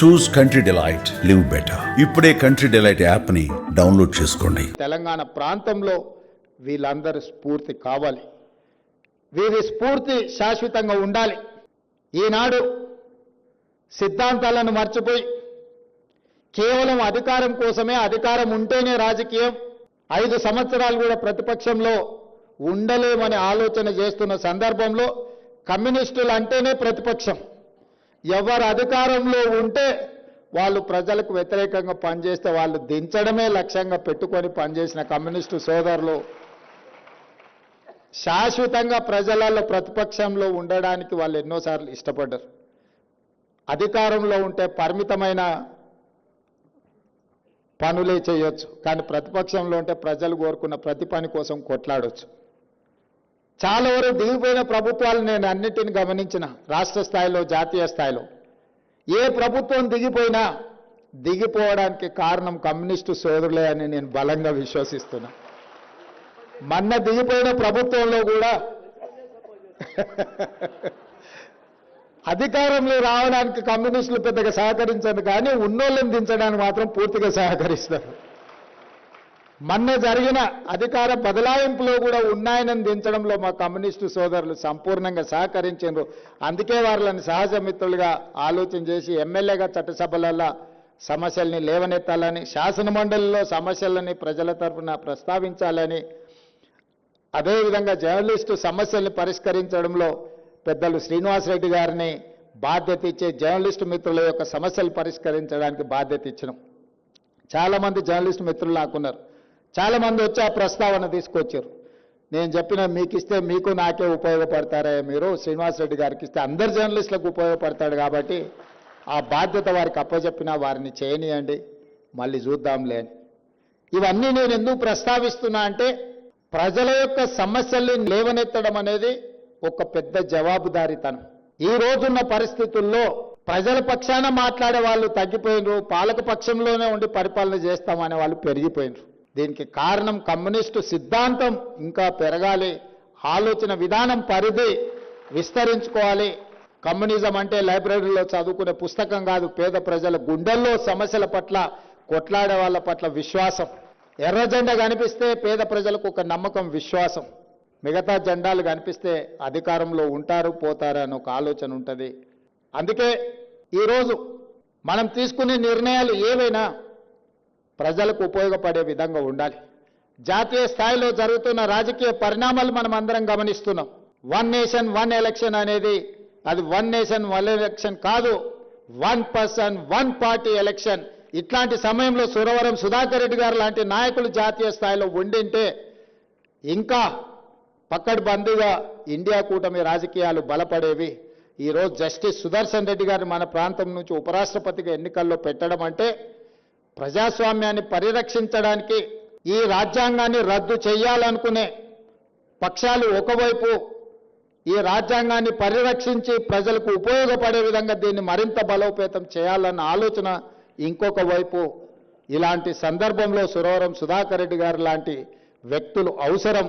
Choose country delight live better ఇప్పుడే country delight యాప్ని download చేసుకోండి. తెలంగాణ ప్రాంతంలో వీళ్ళందరూ స్ఫూర్తి కావాలి. వీరి స్ఫూర్తి శాశ్వతంగా ఉండాలి. ఈనాడు సిద్ధాంతాలను మర్చిపోయి కేవలం అధికారం కోసమే అధికారం ఉంటేనే రాజకీయం. ఐదు సంవత్సరాలు కూడా ప్రతిపక్షంలో ఉండలేమని ఆలోచన చేస్తున్న సందర్భంలో కమ్యూనిస్టులు అంటేనే ప్రతిపక్షం. ఎవరు అధికారంలో ఉంటే వాళ్ళు ప్రజలకు వ్యతిరేకంగా పనిచేస్తే వాళ్ళు దించడమే లక్ష్యంగా పెట్టుకొని పనిచేసిన కమ్యూనిస్టు సోదరులు. శాశ్వతంగా ప్రజలలో ప్రతిపక్షంలో ఉండడానికి వాళ్ళు ఎన్నోసార్లు ఇష్టపడ్డారు. అధికారంలో ఉంటే పరిమితమైన పనులే చేయొచ్చు కానీ ప్రతిపక్షంలో ఉంటే ప్రజలు కోరుకున్న ప్రతి పని కోసం కొట్లాడొచ్చు. చాలా వరకు దిగిపోయిన ప్రభుత్వాలు నేను అన్నిటిని గమనించిన రాష్ట్ర స్థాయిలో జాతీయ స్థాయిలో. ఏ ప్రభుత్వం దిగిపోయినా దిగిపోవడానికి కారణం కమ్యూనిస్టు సోదరులే అని నేను బలంగా విశ్వసిస్తున్నా. మొన్న దిగిపోయిన ప్రభుత్వంలో కూడా అధికారంలో రావడానికి కమ్యూనిస్టులు పెద్దగా సహకరించదు కానీ ఉన్నోళ్ళని దించడానికి మాత్రం పూర్తిగా సహకరిస్తారు. మొన్న జరిగిన అధికార బదలాయింపులో కూడా ఉన్నాయనని దించడంలో మా కమ్యూనిస్టు సోదరులు సంపూర్ణంగా సహకరించారు. అందుకే వాళ్ళని సహజ మిత్రులుగా ఆలోచన చేసి ఎమ్మెల్యేగా చట్టసభలలో సమస్యల్ని లేవనెత్తాలని శాసన మండలిలో సమస్యలని ప్రజల తరఫున ప్రస్తావించాలని అదేవిధంగా జర్నలిస్టు సమస్యల్ని పరిష్కరించడంలో పెద్దలు శ్రీనివాసరెడ్డి గారిని బాధ్యత ఇచ్చే జర్నలిస్టు మిత్రుల యొక్క సమస్యలు పరిష్కరించడానికి బాధ్యత ఇచ్చినాం. చాలామంది జర్నలిస్టు మిత్రులు నాకున్నారు చాలామంది వచ్చి ఆ ప్రస్తావన తీసుకొచ్చారు. నేను చెప్పిన మీకు ఇస్తే మీకు నాకే ఉపయోగపడతారే మీరు శ్రీనివాసరెడ్డి గారికి ఇస్తే అందరు జర్నలిస్టులకు ఉపయోగపడతాడు కాబట్టి ఆ బాధ్యత వారికి అప్పచెప్పినా వారిని చేయనియండి మళ్ళీ చూద్దాంలే అని. ఇవన్నీ నేను ఎందుకు ప్రస్తావిస్తున్నా అంటే ప్రజల యొక్క సమస్యల్ని లేవనెత్తడం అనేది ఒక పెద్ద జవాబుదారీతనం. ఈ రోజున్న పరిస్థితుల్లో ప్రజల పక్షాన మాట్లాడే వాళ్ళు తగ్గిపోయినరు పాలక పక్షంలోనే ఉండి పరిపాలన చేస్తామనే వాళ్ళు పెరిగిపోయినరు. దీనికి కారణం కమ్యూనిస్టు సిద్ధాంతం. ఇంకా పెరగాలి. ఆలోచన విధానం పరిధి విస్తరించుకోవాలి. కమ్యూనిజం అంటే లైబ్రరీలో చదువుకునే పుస్తకం కాదు పేద ప్రజల గుండెల్లో సమస్యల పట్ల కొట్లాడే వాళ్ళ పట్ల విశ్వాసం. ఎర్ర జెండా కనిపిస్తే పేద ప్రజలకు ఒక నమ్మకం విశ్వాసం. మిగతా జెండాలు కనిపిస్తే అధికారంలో ఉంటారు పోతారు అని ఒక ఆలోచన ఉంటుంది. అందుకే ఈరోజు మనం తీసుకునే నిర్ణయాలు ఏవైనా ప్రజలకు ఉపయోగపడే విధంగా ఉండాలి. జాతీయ స్థాయిలో జరుగుతున్న రాజకీయ పరిణామాలు మనం అందరం గమనిస్తున్నాం. వన్ నేషన్ వన్ ఎలక్షన్ అనేది అది వన్ నేషన్ వన్ ఎలక్షన్ కాదు. One person one party election ఇట్లాంటి సమయంలో సురవరం సుధాకర్ రెడ్డి గారు లాంటి నాయకులు జాతీయ స్థాయిలో ఉండింటే ఇంకా పక్కడి బందీగా ఇండియా కూటమి రాజకీయాలు బలపడేవి. ఈరోజు జస్టిస్ సుదర్శన్ రెడ్డి గారిని మన ప్రాంతం నుంచి ఉపరాష్ట్రపతిగా ఎన్నికల్లో పెట్టడం అంటే ప్రజాస్వామ్యాన్ని పరిరక్షించడానికి ఈ రాజ్యాంగాన్ని రద్దు చేయాలనుకునే పక్షాలు ఒకవైపు ఈ రాజ్యాంగాన్ని పరిరక్షించి ప్రజలకు ఉపయోగపడే విధంగా దీన్ని మరింత బలోపేతం చేయాలన్న ఆలోచన ఇంకొక వైపు ఇలాంటి సందర్భంలో సురవరం సుధాకర్ రెడ్డి గారు లాంటి వ్యక్తులు అవసరం.